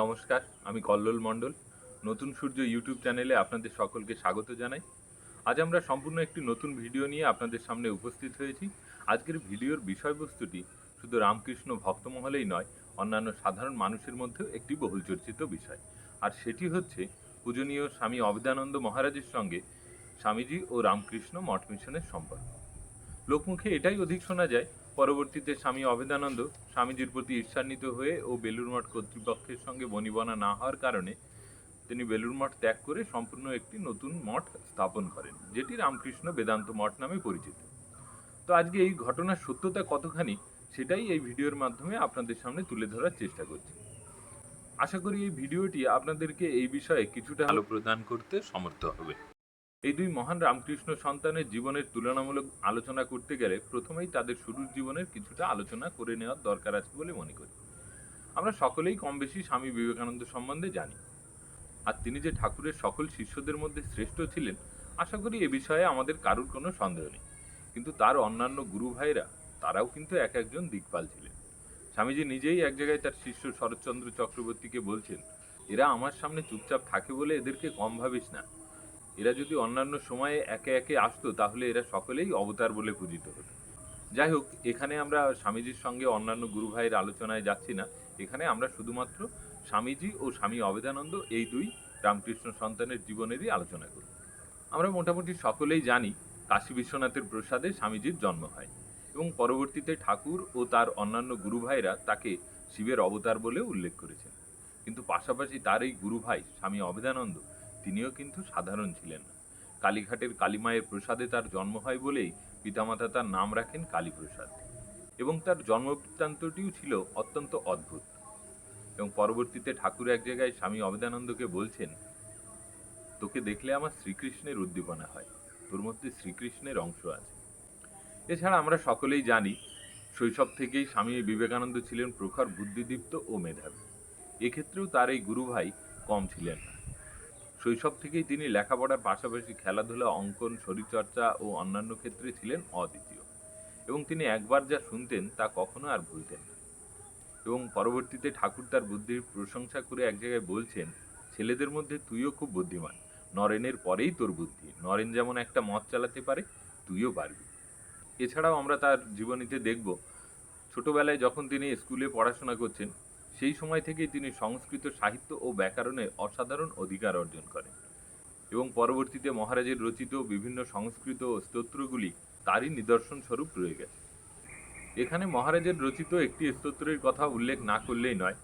নমস্কার, আমি কল্লোল মণ্ডল। নতুন সূর্য ইউটিউব চ্যানেলে আপনাদের সকলকে স্বাগত জানাই। আজ আমরা সম্পূর্ণ একটি নতুন ভিডিও নিয়ে আপনাদের সামনে উপস্থিত হয়েছি। আজকের ভিডিওর বিষয়বস্তুটি শুধু রামকৃষ্ণ ভক্তমহলেই নয়, অন্যান্য সাধারণ মানুষের মধ্যেও একটি বহুল চর্চিত বিষয়। আর সেটি হচ্ছে পূজনীয় স্বামী অবিদানন্দ মহারাজের সঙ্গে স্বামীজি ও রামকৃষ্ণ মঠ মিশনের সম্পর্ক। লোকমুখে এটাই অধিক শোনা যায়, পরবর্তীতে স্বামী অভেদানন্দ স্বামীজির প্রতি ঈর্ষান্বিত হয়ে ও বেলুর মঠ কর্তৃপক্ষের সঙ্গে বনিবনা না হওয়ার কারণে তিনি বেলুর মঠ ত্যাগ করে সম্পূর্ণ একটি নতুন মঠ স্থাপন করেন, যেটি রামকৃষ্ণ বেদান্ত মঠ নামে পরিচিত। তো আজকে এই ঘটনার সত্যতা কতখানি সেটাই এই ভিডিওর মাধ্যমে আপনাদের সামনে তুলে ধরার চেষ্টা করছি। আশা করি এই ভিডিওটি আপনাদেরকে এই বিষয়ে কিছুটা আলো প্রদান করতে সমর্থ হবে। এই দুই মহান রামকৃষ্ণ সন্তানের জীবনের তুলনামূলক আলোচনা করতে গেলে প্রথমেই তাদের শুরুর জীবনের কিছুটা আলোচনা করে নেওয়ার দরকার আছে বলে মনে করি। আমরা সকলেই কম বেশি স্বামী বিবেকানন্দ সম্বন্ধে জানি। আর তিনি যে ঠাকুরের সকল শিষ্যদের মধ্যে শ্রেষ্ঠ ছিলেন, আশা করি এ বিষয়ে আমাদের কারুর কোনো সন্দেহ নেই। কিন্তু তার অন্যান্য গুরু ভাইরা তারাও কিন্তু এক একজন দিকপাল ছিলেন। স্বামীজি নিজেই এক জায়গায় তার শিষ্য শরৎচন্দ্র চক্রবর্তীকে বলছেন, এরা আমার সামনে চুপচাপ থাকে বলে এদেরকে কম ভাবিস না। এরা যদি অন্যান্য সময়ে একে একে আসতো, তাহলে এরা সকলেই অবতার বলে পূজিত হতো। যাই হোক, এখানে আমরা স্বামীজির সঙ্গে অন্যান্য গুরু ভাইয়ের আলোচনায় যাচ্ছি না। এখানে আমরা শুধুমাত্র স্বামীজি ও স্বামী অবেদানন্দ এই দুই রামকৃষ্ণ সন্তানের জীবনেরই আলোচনা করি। আমরা মোটামুটি সকলেই জানি কাশী বিশ্বনাথের প্রসাদে স্বামীজির জন্ম হয় এবং পরবর্তীতে ঠাকুর ও তার অন্যান্য গুরু ভাইরা তাকে শিবের অবতার বলে উল্লেখ করেছেন। কিন্তু পাশাপাশি তার এই গুরু ভাই, স্বামী অবেদানন্দ তিনিও কিন্তু সাধারণ ছিলেন। না কালীঘাটের কালীমায়ের প্রসাদে তার জন্ম হয় বলেই পিতামাতা তার নাম রাখেন কালীপ্রসাদ এবং তার জন্মবৃত্তান্তটিও ছিল অত্যন্ত অদ্ভুত। এবং পরবর্তীতে ঠাকুর এক জায়গায় স্বামী অবেদানন্দকে বলছেন, তোকে দেখলে আমার শ্রীকৃষ্ণের উদ্দীপনা হয়, তোর মধ্যে শ্রীকৃষ্ণের অংশ আছে। এছাড়া আমরা সকলেই জানি, শৈশব থেকেই স্বামী বিবেকানন্দ ছিলেন প্রখর বুদ্ধিদীপ্ত ও মেধাবী। এক্ষেত্রেও তার এই গুরু ভাই কম ছিলেন না। শৈশব থেকেই তিনি লেখাপড়ার পাশাপাশি খেলাধুলা, অঙ্কন, শরীরচর্চা ও অন্যান্য ক্ষেত্রে ছিলেন অদ্বিতীয়। এবং তিনি একবার যা শুনতেন তা কখনো আর ভুলতেন না। এবং পরবর্তীতে ঠাকুর তার বুদ্ধির প্রশংসা করে এক জায়গায় বলছেন, ছেলেদের মধ্যে তুইও খুব বুদ্ধিমান। নরেনের পরেই তোর বুদ্ধি। নরেন যেমন একটা মত চালাতে পারে, তুইও পারবি। এছাড়াও আমরা তার জীবনীতে দেখব, ছোটবেলায় যখন তিনি স্কুলে পড়াশোনা করছেন সেই সময় থেকেই তিনি সংস্কৃত সাহিত্য ও ব্যাকরণে অসাধারণ অধিকার অর্জন করেন। এবং পরবর্তীতে মহারাজের রচিত বিভিন্ন সংস্কৃত স্তোত্রগুলি তারই নিদর্শন স্বরূপ রয়ে গেছে। এখানে মহারাজের রচিত একটি স্তোত্রের কথা উল্লেখ না করলেই নয়,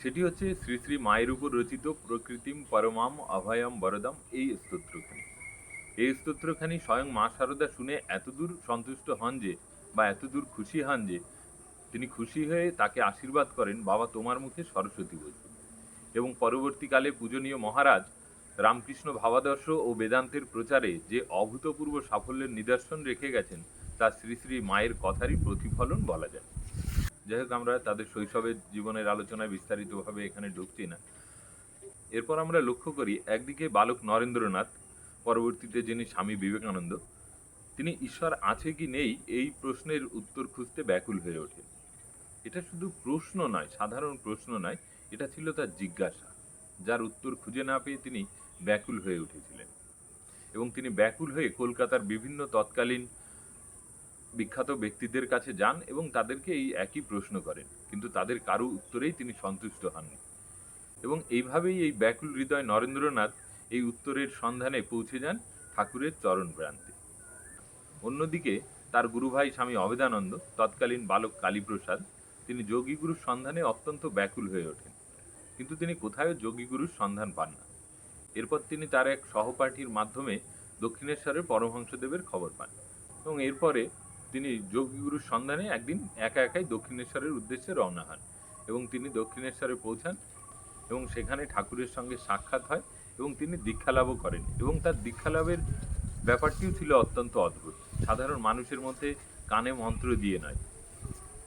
সেটি হচ্ছে শ্রী শ্রী মায়ের উপর রচিত প্রকৃতিম পরমাম অভয়ম বরদম এই স্তোত্রখানি। এই স্তোত্রখানি স্বয়ং মা শারদা শুনে এতদূর সন্তুষ্ট হন যে বা এতদূর খুশি হন যে তিনি খুশি হয়ে তাকে আশীর্বাদ করেন, বাবা, তোমার মুখে সরস্বতী বসবে। এবং পরবর্তীকালে পূজনীয় মহারাজ রামকৃষ্ণ ভাবাদর্শ ও বেদান্তের প্রচারে যে অভূতপূর্ব সাফল্যের নিদর্শন রেখে গেছেন, তা শ্রী শ্রী মায়ের কথারই প্রতিফলন বলা যায়। যাই হোক, আমরা তাদের শৈশবের জীবনের আলোচনায় বিস্তারিতভাবে এখানে ঢুকছি না। এরপর আমরা লক্ষ্য করি, একদিকে বালক নরেন্দ্রনাথ, পরবর্তীতে যিনি স্বামী বিবেকানন্দ, তিনি ঈশ্বর আছে কি নেই এই প্রশ্নের উত্তর খুঁজতে ব্যাকুল হয়ে ওঠেন। এটা শুধু প্রশ্ন নয়, সাধারণ প্রশ্ন নয়, এটা ছিল তার জিজ্ঞাসা, যার উত্তর খুঁজে না পেয়ে তিনি ব্যাকুল হয়ে উঠেছিলেন। এবং তিনি ব্যাকুল হয়ে কলকাতার বিভিন্ন তৎকালীন বিখ্যাত ব্যক্তিদের কাছে যান এবং তাদেরকে এই একই প্রশ্ন করেন, কিন্তু তাদের কারও উত্তরেই তিনি সন্তুষ্ট হননি। এবং এইভাবেই এই ব্যাকুল হৃদয় নরেন্দ্রনাথ এই উত্তরের সন্ধানে পৌঁছে যান ঠাকুরের চরণ প্রান্তে। অন্যদিকে তার গুরুভাই স্বামী অবেদানন্দ, তৎকালীন বালক কালীপ্রসাদ তিনি যোগীগুরুর সন্ধানে অত্যন্ত ব্যাকুল হয়ে ওঠেন। কিন্তু তিনি কোথাও যোগীগুরুর সন্ধান পান না। এরপর তিনি তার এক সহপাঠীর মাধ্যমে দক্ষিণেশ্বরের পরমহংসদেবের খবর পান এবং এরপরে তিনি যোগীগুরুর সন্ধানে একদিন একা একাই দক্ষিণেশ্বরের উদ্দেশ্যে রওনা হন এবং তিনি দক্ষিণেশ্বরে পৌঁছান এবং সেখানে ঠাকুরের সঙ্গে সাক্ষাৎ হয় এবং তিনি দীক্ষালাভও করেন এবং তার দীক্ষালাভের ব্যাপারটিও ছিল অত্যন্ত অদ্ভুত। সাধারণ মানুষের মধ্যে কানে মন্ত্র দিয়ে নয়।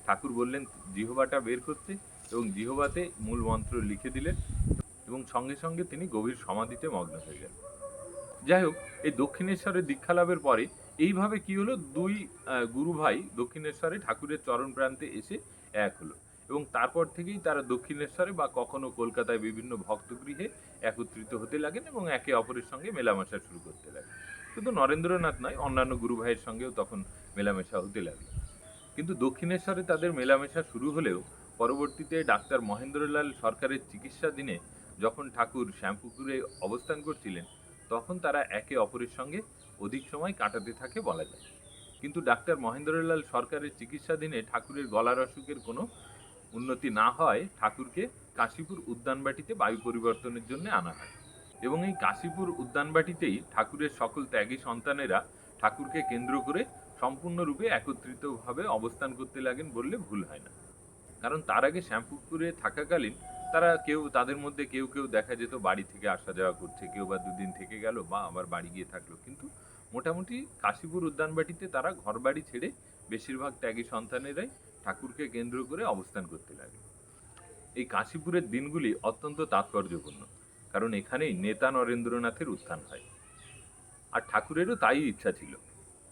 ঠাকুর বললেন, জিহবাটা বের করতে। এবং জিহবাতে মূল মন্ত্র লিখে দিলেন এবং সঙ্গে সঙ্গে তিনি গভীর সমাধিতে মগ্ন হয়ে গেলেন যাই হোক, এই দক্ষিণেশ্বরে দীক্ষা লাভের পরে এইভাবে কি হলো? দুই গুরু ভাই দক্ষিণেশ্বরে ঠাকুরের চরণ প্রান্তে এসে এক হলো এবং তারপর থেকেই তারা দক্ষিণেশ্বরে বা কখনো কলকাতায় বিভিন্ন ভক্তগৃহে একত্রিত হতে লাগেন এবং একে অপরের সঙ্গে মেলামেশা শুরু করতে লাগেন। শুধু নরেন্দ্রনাথ নয়, অন্যান্য গুরু ভাইয়ের সঙ্গেও তখন মেলামেশা হতে লাগল। কিন্তু দক্ষিণেশ্বরে তাদের মেলামেশা শুরু হলেও পরবর্তীতে ডাক্তার মহেন্দ্রলাল সরকারের চিকিৎসাধীনে যখন ঠাকুর শ্যামপুকুরে অবস্থান করছিলেন, তখন তারা একে অপরের সঙ্গে অধিক সময় কাটাতে থাকে বলা যায়। কিন্তু ডাক্তার মহেন্দ্রলাল সরকারের চিকিৎসাধীনে ঠাকুরের গলার অসুখের কোনো উন্নতি না হয়, ঠাকুরকে কাশীপুর উদ্যানবাটিতে বায়ু পরিবর্তনের জন্য আনা হয়। এবং এই কাশীপুর উদ্যানবাটিতেই ঠাকুরের সকল ত্যাগী সন্তানেরা ঠাকুরকে কেন্দ্র করে সম্পূর্ণরূপে একত্রিতভাবে অবস্থান করতে লাগেন বললে ভুল হয় না। কারণ তার আগে শ্যামপুকুরে থাকাকালীন তারা কেউ, তাদের মধ্যে কেউ কেউ দেখা যেত, বাড়ি থেকে আসা যাওয়া করছে, কেউ বা দুদিন থেকে গেল বা আবার বাড়ি গিয়ে থাকল। কিন্তু মোটামুটি কাশীপুর উদ্যানবাটিতে তারা ঘর বাড়ি ছেড়ে বেশিরভাগ ত্যাগী সন্তানেরাই ঠাকুরকে কেন্দ্র করে অবস্থান করতে লাগে এই কাশীপুরের দিনগুলি অত্যন্ত তাৎপর্যপূর্ণ, কারণ এখানেই নেতা নরেন্দ্রনাথের উত্থান হয়। আর ঠাকুরেরও তাই ইচ্ছা ছিল।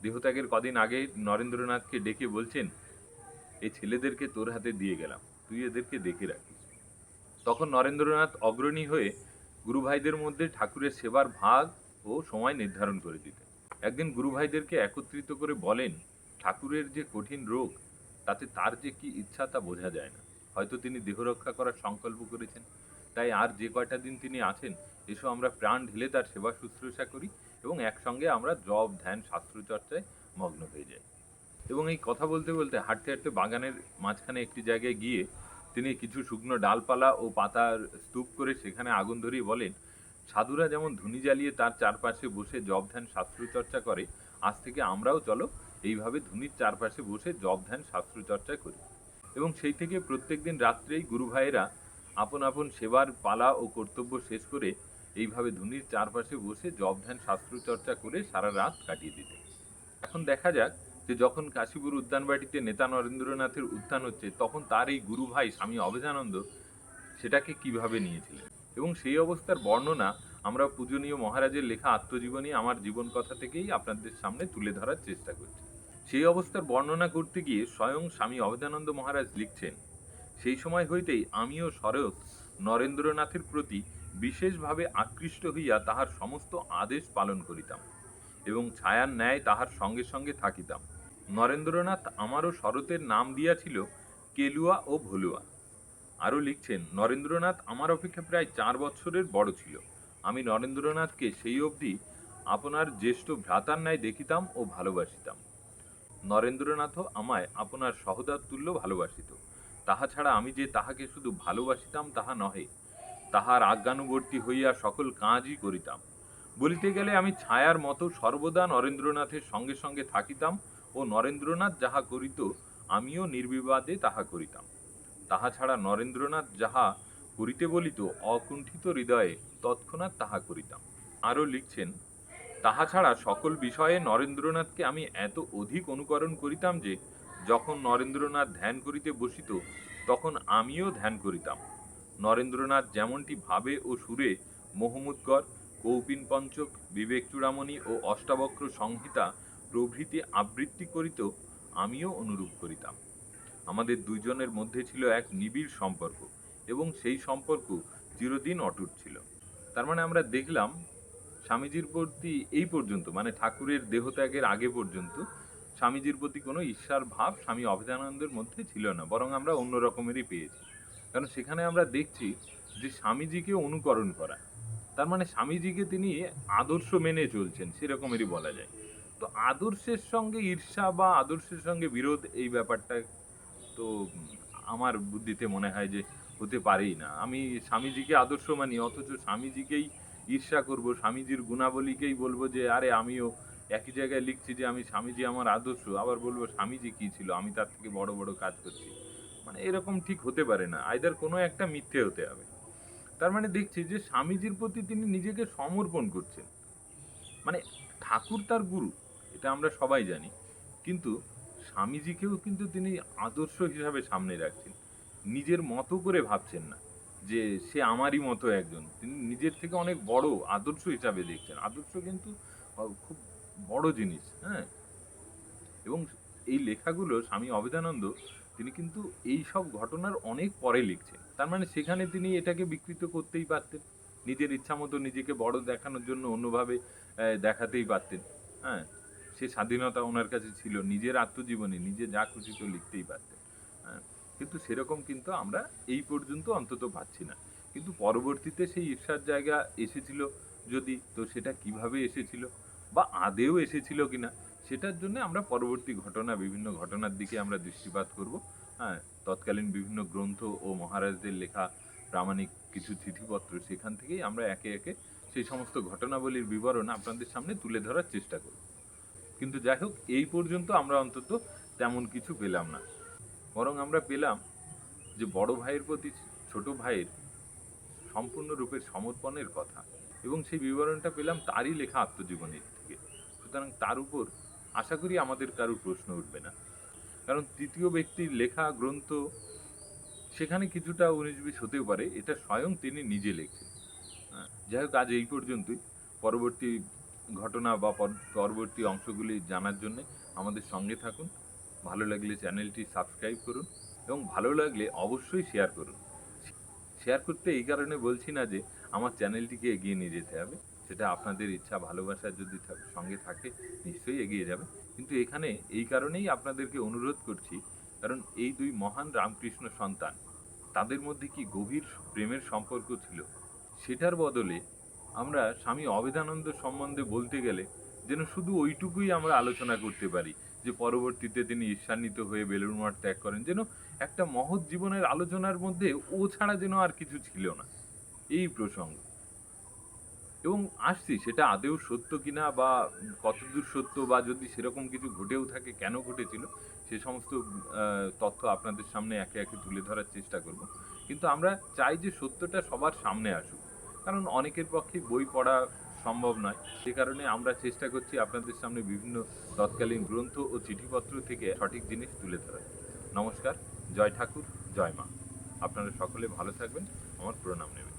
দেহত্যাগের কদিন আগে নরেন্দ্রনাথকে ডেকে বলছেন, এই ছেলেদেরকে তোর হাতে দিয়ে গেলাম, তুই এদেরকে দেখে রাখিস। তখন নরেন্দ্রনাথ অগ্রণী হয়ে গুরু ভাইদের মধ্যে ঠাকুরের সেবার ভাগ ও সময় নির্ধারণ করে দিতেন। একদিন গুরু ভাইদেরকে একত্রিত করে বলেন, ঠাকুরের যে কঠিন রোগ, তাতে তার যে কি ইচ্ছা তা বোঝা যায় না। হয়তো তিনি দেহ রক্ষা করার সংকল্প করেছেন। তাই আর যে কয়টা দিন তিনি আছেন, এসো আমরা প্রাণ ঢেলে তার সেবা শুশ্রূষা করি এবং একসঙ্গে আমরা জব, ধ্যান শাস্ত্র চর্চায় মগ্ন হয়ে যাই। এবং এই কথা বলতে বলতে হাঁটতে হাঁটতে বাগানের মাঝখানে একটি জায়গায় গিয়ে তিনি কিছু শুকনো ডালপালা ও পাতার স্তূপ করে সেখানে আগুন ধরিয়ে বলেন, সাধুরা যেমন ধুনি জ্বালিয়ে তার চারপাশে বসে জব, ধ্যান শাস্ত্র চর্চা করে, আজ থেকে আমরাও চলো এইভাবে ধুনির চারপাশে বসে জব, ধ্যান শাস্ত্র চর্চা করি। এবং সেই থেকে প্রত্যেকদিন রাত্রেই গুরু ভাইয়েরা আপন আপন সেবার পালা ও কর্তব্য শেষ করে এইভাবে ধুনির চারপাশে বসে জব ধ্যান শাস্ত্র চর্চা করে সারা রাত কাটিয়ে দিতেন। এখন দেখা যাক যে যখন কাশীপুর উদ্যানবাটিতে নেতা নরেন্দ্রনাথের উত্থান হচ্ছে, তখন তার এই গুরু ভাই স্বামী অভেদানন্দ সেটাকে কীভাবে নিয়েছিলেন? এবং সেই অবস্থার বর্ণনা আমরা পূজনীয় মহারাজের লেখা আত্মজীবনী আমার জীবন কথা থেকেই আপনাদের সামনে তুলে ধরার চেষ্টা করছি। সেই অবস্থার বর্ণনা করতে গিয়ে স্বয়ং স্বামী অভেদানন্দ মহারাজ লিখছেন, সেই সময় হইতেই আমিও শরৎ নরেন্দ্রনাথের প্রতি বিশেষভাবে আকৃষ্ট হইয়া তাহার সমস্ত আদেশ পালন করিতাম এবং ছায়ার ন্যায় তাহার সঙ্গে সঙ্গে থাকিতাম। নরেন্দ্রনাথ আমারও শরতের নাম দিয়াছিল কেলুয়া ও ভলুয়া। আরও লিখছেন, নরেন্দ্রনাথ আমার অপেক্ষা প্রায় চার বছরের বড় ছিল। আমি নরেন্দ্রনাথকে সেই অবধি আপনার জ্যেষ্ঠ ভ্রাতার ন্যায় দেখিতাম ও ভালোবাসিতাম। নরেন্দ্রনাথও আমায় আপনার সহদার তুল্য ভালোবাসিত। তাহা ছাড়া আমি যে তাহাকে শুধু ভালোবাসিতাম তাহা নহে তাহার আজ্ঞানুবর্তী হইয়া সকল কাজই করিতাম। বলিতে গেলে আমি ছায়ার মতো সর্বদা নরেন্দ্রনাথের সঙ্গে সঙ্গে থাকিতাম ও নরেন্দ্রনাথ যাহা করিত, আমিও নির্বিবাদে তাহা করিতাম। তাহা ছাড়া নরেন্দ্রনাথ যাহা করিতে বলিত, অকুণ্ঠিত হৃদয়ে তৎক্ষণাৎ তাহা করিতাম। আরও লিখছেন, তাহা ছাড়া সকল বিষয়ে নরেন্দ্রনাথকে আমি এত অধিক অনুকরণ করিতাম যে, যখন নরেন্দ্রনাথ ধ্যান করিতে বসিত, তখন আমিও ধ্যান করিতাম। নরেন্দ্রনাথ যেমনটি ভাবে ও সুরে মোহাম্মদগড় কৌপিন পঞ্চক, বিবেক চূড়ামণি ও অষ্টাবক্র সংহিতা প্রভৃতি আবৃত্তি করিত, আমিও অনুরূপ করিতাম। আমাদের দুইজনের মধ্যে ছিল এক নিবিড় সম্পর্ক এবং সেই সম্পর্ক চিরদিন অটুট ছিল। তার মানে আমরা দেখলাম, স্বামীজির প্রতি এই পর্যন্ত মানে ঠাকুরের দেহত্যাগের আগে পর্যন্ত, স্বামীজির প্রতি কোনো ঈর্ষার ভাব স্বামী অভেদানন্দের মধ্যে ছিল না, বরং আমরা অন্য রকমেরই পেয়েছি। কারণ সেখানে আমরা দেখছি যে স্বামীজিকে অনুকরণ করা। তার মানে স্বামীজিকে তিনি আদর্শ মেনে চলছেন, সেরকমেরই বলা যায়। তো আদর্শের সঙ্গে ঈর্ষা বা আদর্শের সঙ্গে বিরোধ এই ব্যাপারটা তো আমার বুদ্ধিতে মনে হয় যে হতে পারেই না। আমি স্বামীজিকে আদর্শ মানি, অথচ স্বামীজিকেই ঈর্ষা করব, স্বামীজির গুণাবলীকেই বলব যে, আরে আমিও একই জায়গায় লিখছি যে, আমি স্বামীজি আমার আদর্শ। আবার বলব, স্বামীজি কী ছিল? আমি তার থেকে বড় বড় কাজ করছি। মানে এরকম ঠিক হতে পারে না আইদার কোনো একটা মিথ্যে হতে হবে। তার মানে দেখছি যে স্বামীজির প্রতি তিনি নিজেকে সমর্পণ করছেন। মানে ঠাকুর তার গুরু, এটা আমরা সবাই জানি, কিন্তু স্বামীজিকেও কিন্তু তিনি আদর্শ হিসাবে সামনে রাখছেন। নিজের মতো করে ভাবছেন না যে সে আমারই মতো একজন। তিনি নিজের থেকে অনেক বড় আদর্শ হিসাবে দেখছেন। আদর্শ কিন্তু খুব বড় জিনিস হ্যাঁ? এবং এই লেখাগুলো স্বামী অবেদানন্দ তিনি কিন্তু এই সব ঘটনার অনেক পরে লিখছেন। তার মানে সেখানে তিনি এটাকে বিকৃত করতেই পারতেন। নিজের ইচ্ছা মতো নিজেকে বড় দেখানোর জন্য অন্যভাবে দেখাতেই পারতেন। হ্যাঁ? সে স্বাধীনতা ওনার কাছে ছিল, নিজের আত্মজীবনী, নিজে যা খুশি তো লিখতেই পারতেন। হ্যাঁ? কিন্তু সেরকম কিন্তু আমরা এই পর্যন্ত অন্তত পাচ্ছি না। কিন্তু পরবর্তীতে সেই ঈর্ষার জায়গা এসেছিল যদি, তো সেটা কীভাবে এসেছিল? বা আদেও এসেছিল কিনা? সেটার জন্য আমরা পরবর্তী ঘটনা, বিভিন্ন ঘটনার দিকে আমরা দৃষ্টিপাত করব। হ্যাঁ তৎকালীন বিভিন্ন গ্রন্থ ও মহারাজদের লেখা প্রামাণিক কিছু চিঠিপত্র সেখান থেকেই আমরা একে একে সেই সমস্ত ঘটনাবলীর বিবরণ আপনাদের সামনে তুলে ধরার চেষ্টা করব। কিন্তু যাই হোক, এই পর্যন্ত আমরা অন্তত তেমন কিছু পেলাম না। বরং আমরা পেলাম যে বড় ভাইয়ের প্রতি ছোট ভাইয়ের সম্পূর্ণরূপে সমর্পণের কথা এবং সেই বিবরণটা পেলাম তারই লেখা আত্মজীবনীর থেকে। সুতরাং তার উপর আশা করি আমাদের কারোর প্রশ্ন উঠবে না। কারণ তৃতীয় ব্যক্তির লেখা গ্রন্থ সেখানে কিছুটা উনিশ বিশ হতেও পারে এটা স্বয়ং তিনি নিজে লিখছেন হ্যাঁ, যাই হোক আজ এই পর্যন্তই। পরবর্তী ঘটনা বা পরবর্তী অংশগুলি জানার জন্য আমাদের সঙ্গে থাকুন। ভালো লাগলে চ্যানেলটি সাবস্ক্রাইব করুন এবং ভালো লাগলে অবশ্যই শেয়ার করুন। শেয়ার করতে এই কারণে বলছি না যে আমার চ্যানেলটিকে এগিয়ে নিয়ে যেতে হবে। সেটা আপনাদের ইচ্ছা, ভালোবাসা যদি সঙ্গে থাকে, নিশ্চয়ই এগিয়ে যাবে। কিন্তু এখানে এই কারণেই আপনাদেরকে অনুরোধ করছি, কারণ এই দুই মহান রামকৃষ্ণ সন্তান, তাদের মধ্যে কি গভীর প্রেমের সম্পর্ক ছিল? সেটার বদলে আমরা স্বামী অবেদানন্দ সম্বন্ধে বলতে গেলে যেন শুধু ওইটুকুই আমরা আলোচনা করতে পারি, যে পরবর্তীতে তিনি ঈর্ষান্বিত হয়ে বেলুড় মঠ ত্যাগ করেন, যেন একটা মহৎ জীবনের আলোচনার মধ্যে ও ছাড়া যেন আর কিছু ছিল না। এই প্রসঙ্গ। এবং আসছি, সেটা আদেও সত্য কিনা বা কতদূর সত্য বা যদি সেরকম কিছু ঘটেও থাকে, কেন ঘটেছিল, সে সমস্ত তথ্য আপনাদের সামনে একে একে তুলে ধরার চেষ্টা করব। কিন্তু আমরা চাই যে সত্যটা সবার সামনে আসুক। কারণ অনেকের পক্ষে বই পড়া সম্ভব নয়। সে কারণে আমরা চেষ্টা করছি আপনাদের সামনে বিভিন্ন তৎকালীন গ্রন্থ ও চিঠিপত্র থেকে সঠিক জিনিস তুলে ধরার। নমস্কার, জয় ঠাকুর, জয় মা। আপনারা সকলে ভালো থাকবেন। আমার প্রণাম নেবেন।